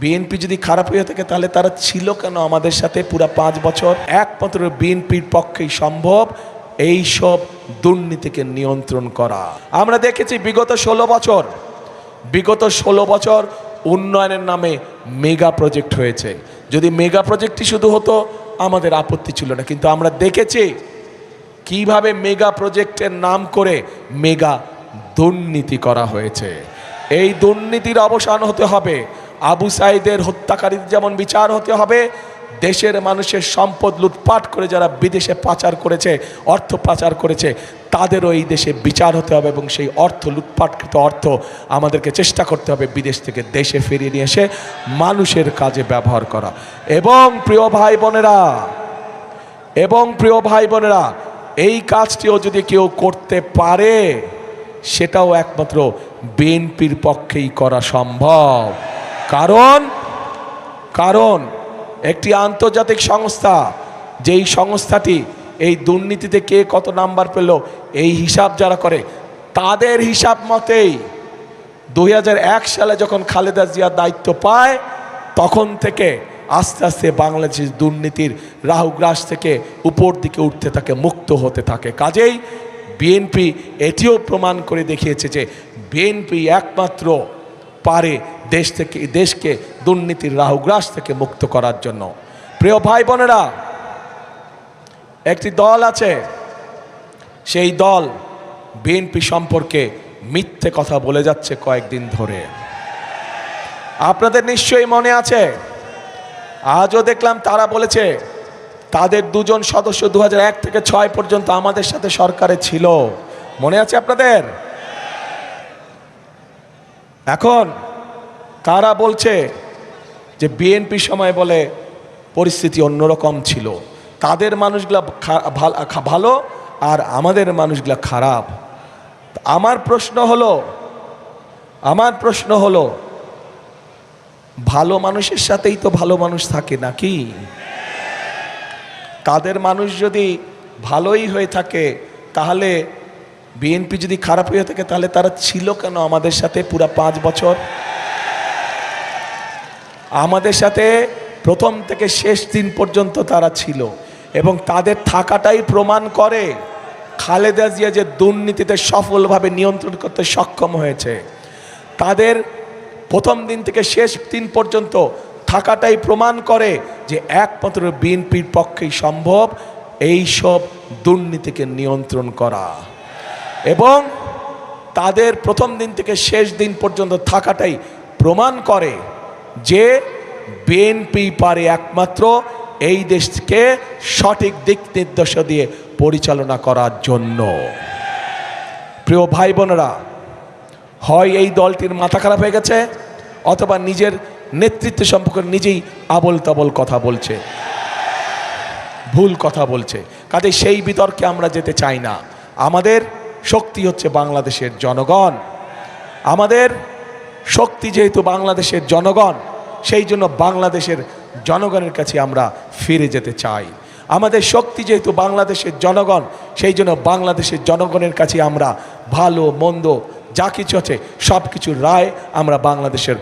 BNP যদি খারাপ হয়ে থাকে, তাহলে তারা ছিল কেন আমাদের সাথে পুরো পাঁচ বছর? একমাত্র বিএনপির পক্ষেই সম্ভব এই সব দুর্নীতিকে নিয়ন্ত্রণ করা। আমরা দেখেছি বিগত ষোলো বছর, বিগত ষোলো বছর উন্নয়নের নামে মেগা প্রজেক্ট হয়েছে। যদি মেগা প্রজেক্টই শুধু হতো, আমাদের আপত্তি ছিল না। কিন্তু আমরা দেখেছি কীভাবে মেগা প্রজেক্টের নাম করে মেগা দুর্নীতি করা হয়েছে। এই দুর্নীতির অবসান হতে হবে আবু সাইদের হত্যাকারীদের যেমন বিচার হতে হবে, দেশের মানুষের সম্পদ লুটপাট করে যারা বিদেশে পাচার করেছে, অর্থ পাচার করেছে, তাদেরও এই দেশে বিচার হতে হবে এবং সেই অর্থ, লুটপাটকৃত অর্থ আমাদেরকে চেষ্টা করতে হবে বিদেশ থেকে দেশে ফিরিয়ে নিয়ে এসে মানুষের কাজে ব্যবহার করা। এবং প্রিয় ভাই বোনেরা, এবং প্রিয় ভাই বোনেরা, এই কাজটিও যদি কেউ করতে পারে, সেটাও একমাত্র বিএনপির পক্ষেই করা সম্ভব। কারণ কারণ একটি আন্তর্জাতিক সংস্থা, যেই সংস্থাটি এই দুর্নীতিতে কে কত নাম্বার পেল, এই হিসাব যারা করে, তাদের হিসাব মতেই দু হাজার এক সালে যখন খালেদা জিয়া দায়িত্ব পায়, তখন থেকে আস্তে আস্তে বাংলাদেশ দুর্নীতির রাহুগ্রাস থেকে উপর দিকে উঠতে থাকে, মুক্ত হতে থাকে। কাজেই বিএনপি এটিও প্রমাণ করে দেখিয়েছে যে, বিএনপি একমাত্র পারে দেশ থেকে, দেশকে দুর্নীতির রাহুগ্রাস থেকে মুক্ত করার জন্য। প্রিয় ভাই বোনেরা, একটি দল আছে, সেই দল বিএনপি সম্পর্কে মিথ্যে কথা বলে যাচ্ছে কয়েকদিন ধরে। আপনাদের নিশ্চয়ই মনে আছে, আজও দেখলাম তারা বলেছে, তাদের দুজন সদস্য দু হাজার এক থেকে ছয় পর্যন্ত আমাদের সাথে সরকারে ছিল। মনে আছে আপনাদের? এখন তারা বলছে যে বিএনপি সময় বলে পরিস্থিতি অন্যরকম ছিল। তাদের মানুষগুলা ভালো আর আমাদের মানুষগুলা খারাপ। আমার প্রশ্ন হলো, আমার প্রশ্ন হলো, ভালো মানুষের সাথেই তো ভালো মানুষ থাকে নাকি? তাদের মানুষ যদি ভালোই হয়ে থাকে, তাহলে বিএনপি যদি খারাপ হয়ে থাকে, তাহলে তারা ছিল কেন আমাদের সাথে পুরা পাঁচ বছর? আমাদের সাথে প্রথম থেকে শেষ দিন পর্যন্ত তারা ছিল এবং তাদের থাকাটাই প্রমাণ করে খালেদা জিয়া যে দুর্নীতিতে সফলভাবে নিয়ন্ত্রণ করতে সক্ষম হয়েছে। তাদের প্রথম দিন থেকে শেষ দিন পর্যন্ত থাকাটাই প্রমাণ করে যে একমাত্র বিএনপির পক্ষেই সম্ভব এই সব দুর্নীতিকে নিয়ন্ত্রণ করা। এবং তাদের প্রথম দিন থেকে শেষ দিন পর্যন্ত থাকাটাই প্রমাণ করে যে বিএনপি পারে একমাত্র এই দেশকে সঠিক দিক নির্দেশ দিয়ে পরিচালনা করার জন্য। প্রিয় ভাই বোনেরা, হয় এই দলটির মাথা খারাপ হয়ে গেছে, অথবা নিজের নেতৃত্ব সম্পর্কে নিজেই আবল তাবল কথা বলছে, ভুল কথা বলছে। কাজে সেই বিতর্কে আমরা যেতে চাই না। আমাদের শক্তি হচ্ছে বাংলাদেশের জনগণ। আমাদের শক্তি যেহেতু বাংলাদেশের জনগণ, সেই জন্য বাংলাদেশের জনগণের কাছে আমরা ফিরে যেতে চাই। আমাদের শক্তি যেহেতু বাংলাদেশের জনগণ, সেই জন্য বাংলাদেশের জনগণের কাছে আমরা ভালো, মন্দ যা কিছু আছে সব কিছুর রায় আমরা বাংলাদেশের